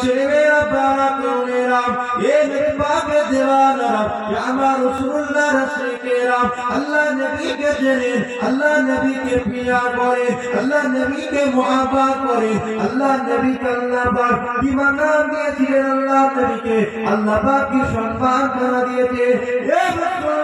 ছেলেমেয়েরা বাবা বোনেরা এ পাকের দেওয়ানারা আমার রাসূলুল্লাহ রাসূলকেরা আল্লাহ নবীকে আল্লাহ নবীকে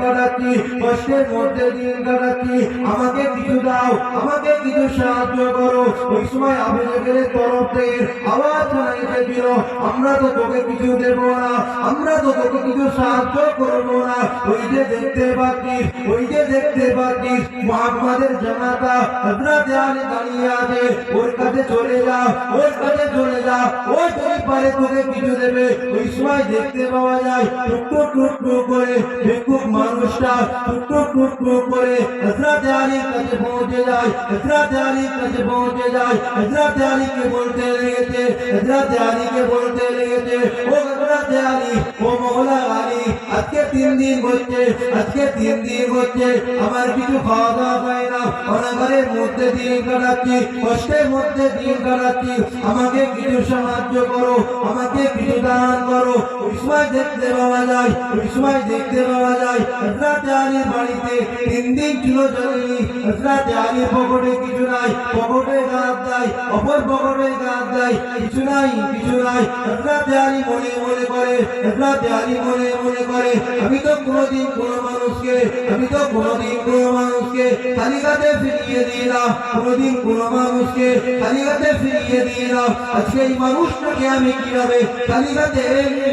কাটাচ্ছি কষ্টের মধ্যে দিন কাটাচ্ছি। আমাকে কিছু দাও, আমাকে কিছু সাহায্য করো। ওই সময় আবু জেগেলের তরফ থেকে আওয়াজ শোনাইতে দিল আমরা তো তোকে কিছু দেব না, আমরা তো তোকে কিছু সাহায্য করব না। ওই যে দেখতে পাচ্ছি, ওই যে দেখতে পাচ্ছি, মোহাম্মদের জামাতা হযরত আলী দাঁড়িয়ে আছে। ওর কাছে চলে যা, ওর কাছে চলে যা, ও যদি পারে তোকে কিছু দেবে। ওই সময় দেখতে পাওয়া যায়, টুকটুক টুকটুক করে ভিক্ষুক মানুষটা টুকটুক টুকটুক করে হযরত আলীর কাছে পৌঁছে যায়, হযরত আলীর কাছে পৌঁছে যায়, হযরত আলীকে বলতে লেগেছে, হযরত আলীকে বলতে লেগেছে, ও হযরত আলী, ও মওলা আলী, আজকে তিন দিন হচ্ছে, আজকে তিন দিন হচ্ছে, আমার কিছু খাওয়া দাওয়া হয় না অনাগারের মধ্যে দিন কাটাচ্ছি, কষ্টের মধ্যে দিন কাটাচ্ছি, আমাকে কিছু সাহায্য করো, আমাকে কিছু দান করো, ওই সময় দেখতে পাওয়া যায়, ওই সময় দেখতে পাওয়া যায় হযরত আলীর বাড়িতে তিন দিন ছিল জরুরি হযরত আলীর পকেটে কিছু নাই পকেটে গাছ দেয়, অপর পকেটে গাছ দেয়, কিছু নাই কিছু নাই। হযরত আলী মনে মনে করে হযরত আলী মনে মনে করে, আমি তো কোনোদিন কোনো মানুষকে, আমি তো কোনোদিন কোনো মানুষকে খালি হাতে ফিরিয়ে না, কোনোদিন কোনো মানুষকে খালি হাতে ফিরিয়ে না। আজকে এই মানুষটাকে আমি কীভাবে খালি হাতে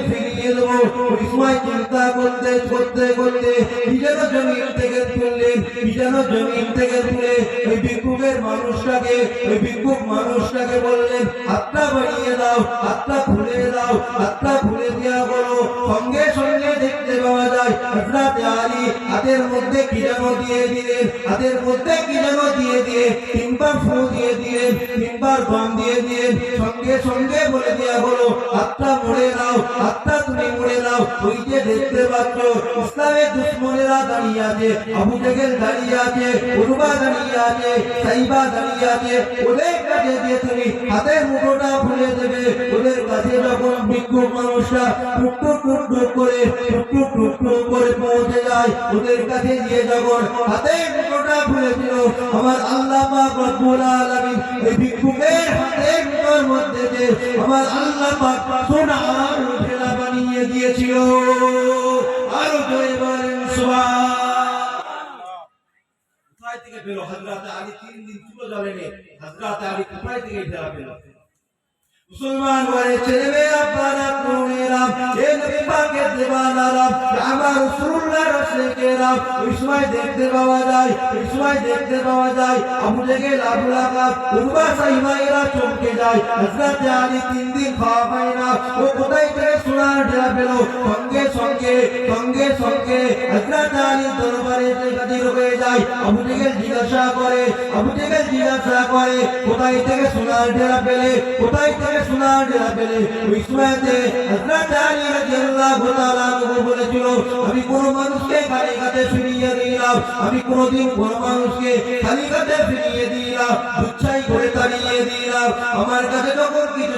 ফিরিয়ে দেবো? ওই সময় চিন্তা করতে করতে করতে নিজের জমিন থেকে তুললেন নিজের জমিন থেকে তুলে ওই ভিক্ষুকের মানুষটাকে, ওই ভিক্ষুক মানুষটাকে বললেন, হাতটা বাড়িয়ে দাও, হাতটা খুলে দাও, হাতটা খুলে দেওয়া করো সঙ্গে সঙ্গে দেখতে পাওয়া যায়, হযরত আলী হাতের মধ্যে কি যেন দিয়ে দিলেন, হাতের মধ্যে কি যেন দিয়ে দিয়ে তিনবার ফু দিয়ে দিলেন, তিনবার দম দিয়ে দিলেন, সঙ্গে সঙ্গে বলে দেওয়া হলো হাতটা মুড়ে নাও হাতটা তুমি মুড়ে নাও ওই যে দেখতে পাচ্ছ দুশ্মনেরা দাঁড়িয়ে আছে আবু জেগেল দাঁড়িয়ে আছে উরবা দাঁড়িয়ে আছে, সাইবা দাঁড়িয়ে আছে, ওদের কাছে দিয়ে তুমি হাতের মুঠোটা খুলে দেবে। ওদের কাছে যখন ভিক্ষুক মানুষরা টুকটুক টুকটুক করে, টুকটুক টুকটুক করে পৌঁছে যায়, ওদের কাছে গিয়ে যখন হাতের মুঠোটা খুলেছিল আমার আল্লাহ পাক রব্বুল আলামিন এই ভিক্ষুকের হাতের মুঠোর মধ্যে আমার আল্লাহ পাক সোনার ফেলা বানিয়ে দিয়েছিল। পেল হযরত আলী তিন দিন চুলো জ্বলেনি হযরত আলী কোথায় থেকে ফেরা পেল মুসলমান বলে ছেলে মেয়ে আপনারা বোনেরা, এ নবী পাকের দেওয়ানারা, আমার রাসূলুল্লাহ রাসূলকেরা ওই সময় দেখতে পাওয়া যায়, ওই সময় দেখতে পাওয়া যায়, আবু জেগেল আবু লাকাব, উরবা সাইমাইরা চমকে যায় হযরত আলী তিন দিন খাওয়া পায় না। ও কোথায় থেকে সোনার ডেরা পেল? সঙ্গে সঙ্গে সঙ্গে সঙ্গে হয়ে যায় আবু জিজ্ঞাসা করে আবু জিজ্ঞাসা করে, কোথায় থেকে পেলে, কোথায় থেকে পেলে? ওই সময়তে রাদিয়াল্লাহু তাআলা বলেছিল, আমি কোন মানুষকে খালি হাতে ফিরিয়ে দিলাম, আমি কোনদিন কোন মানুষকে খালি ফিরিয়ে দিলাম দিলাম। আমার কাছে যখন কিছু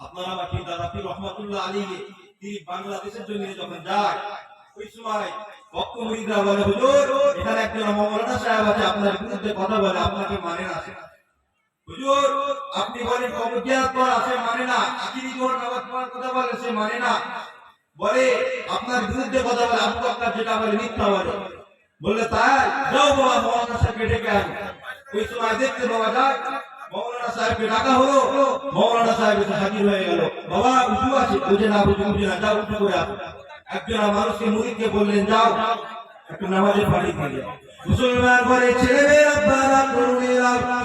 আপনারা আমার দাদা? পীর রহমাতুল্লাহ তিনি বাংলাদেশের জন্য যখন যায়, ওই সময় ভক্ত মুরিদরা বলে, হুজুর, এখানে একজন মৌলানা সাহেব আছে, আপনার বিরুদ্ধে কথা বলে, আপনাকে মানে না হুজুর, আপনি বলেন অবজ্ঞাত পর আছে মানে না। আখিরি জোর নামাজ পড়ার কথা বলে, সে মানে না। বলে, আপনার বিরুদ্ধে কথা বলে, আবু বকর যেটা বলে, মিথ্যা বলে। বললে, তাই? যাও বাবা, মৌলানা সাহেবকে ডেকে ওই সময় দেখতে বাবা যায় সাহেবকে ডাকা হলো, মৌলানা সাহেব এসে হাজির হয়ে গেল বাবা, উঁচু আছে বুঝে না বুঝে বুঝে না, যাও উঁচু করে আসো একজন মানুষকে মুরিদকে বললেন, যাও, একটু নামাজের পানি দিয়ে। মুসলমান ঘরে ছেলে মেয়ে আপনারা তরুণেরা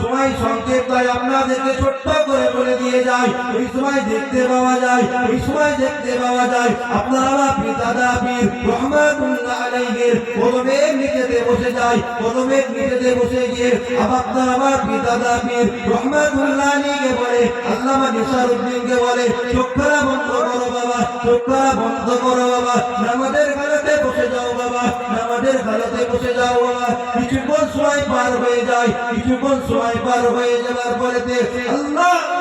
সময় সংকেত তাই আপনাদেরকে ছোট্ট করে বলে দিয়ে যায় এই সময় দেখতে পাওয়া যায় এই সময় দেখতে পাওয়া যায়। আপনারা পিতা দাবির রহমাতুল্লাহ আলাইহির কদমের নিচেতে বসে যায় কদমের নিচেতে বসে গিয়ে আপনার আমার পিতা দাবির রহমাতুল্লাহ আলাইহিকে বলে, আল্লামা নিসারউদ্দিনকে বলে চোখরা বন্ধ করো বাবা চোখরা বন্ধ করো বাবা, নামাজের গালাতে বসে যাও বাবা। নামাজের ভারতে বসে যাওয়া কিছুক্ষণ সময় পার হয়ে যায় কিছুক্ষণ সময় পার হয়ে যাওয়ার পরেতে আল্লাহ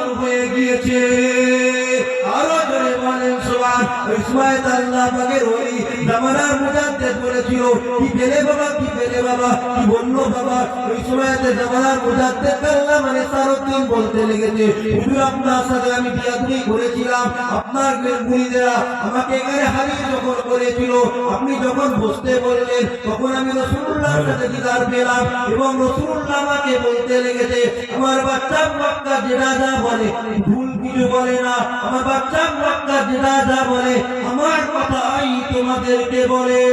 হয়ে গিয়েছে। মানে আপনি যখন বসতে বললেন, তখন আমি রসুল্লাহর সাথে দিদার পেলাম এবং রসুল্লাহ আমাকে বলতে লেগেছে, আমার বাচ্চা মক্কা যেটা যা বলে, ভুল কিছু বলে না, আমার বাচ্চা মক্কা যেটা যা বলে আমার কথাই তোমাদেরকে বলে।